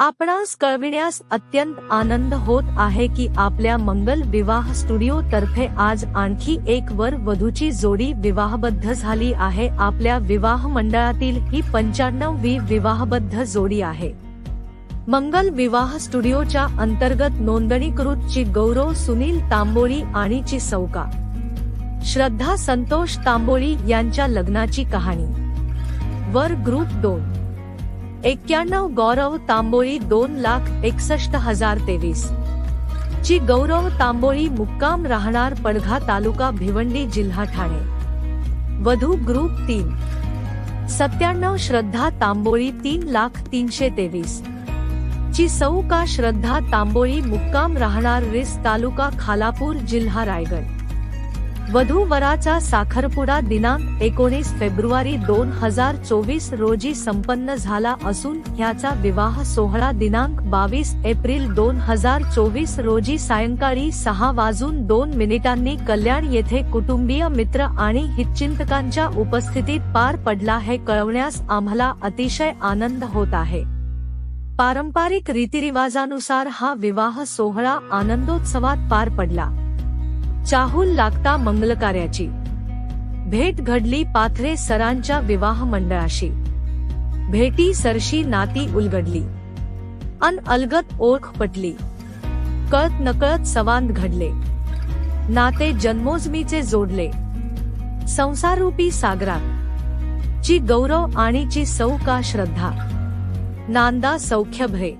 आपणास कळविण्यास अत्यंत आनंद होत आहे की आपल्या मंगल विवाह स्टुडिओ तर्फे आज आणखी एक वर वधूची जोडी विवाहबद्ध झाली आहे. आपल्या विवाह मंडळातील ही पंच्याण्णवी विवाहबद्ध जोडी आहे. मंगल विवाह स्टुडिओच्या अंतर्गत नोंदणीकृत ची गौरव सुनील तांबोळी आणि ची सौका. श्रद्धा संतोष तांबोळी यांच्या लग्नाची कहाणी. वर ग्रुप दोन. एक्क्याण्णव गौरव तांबोळी दोन लाख एकसष्ट हजार तेवीस. ची गौरव तांबोळी मुक्काम राहणार पडघा तालुका भिवंडी जिल्हा ठाणे. वधू ग्रुप तीन. सत्त्याण्णव श्रद्धा तांबोळी तीन लाख तीनशे तेवीस. ची सौ का श्रद्धा तांबोळी मुक्काम राहणार रिस तालुका खालापूर जिल्हा रायगड. वधू वराचा साखरपुडा दिनांक एकोणीस फेब्रुवारी दोन हजार चोवीस रोजी संपन्न झाला असून ह्याचा विवाह सोहळा दिनांक बावीस एप्रिल दोन हजार चोवीस रोजी सायंकाळी सहा वाजून दोन मिनिटांनी कल्याण येथे कुटुंबीय मित्र आणि हितचिंतकांच्या उपस्थितीत पार पडला हे कळवण्यास आम्हाला अतिशय आनंद होत आहे. पारंपरिक रीतिरिवाजानुसार हा विवाह सोहळा आनंदोत्सवात पार पडला. चाहूल लागता मंगलकार्याची. भेट घडली पाथरे सरांच्या विवाह मंडळाशी. भेटी सरशी नाती उलगडली. अन अलगत ओळख पटली. कळत नकळत संवाद घडले. नाते जन्मोजमीचे जोडले. संसारूपी सागरात. ची गौरव आणि ची सौ का श्रद्धा. नांदा सौख्य भय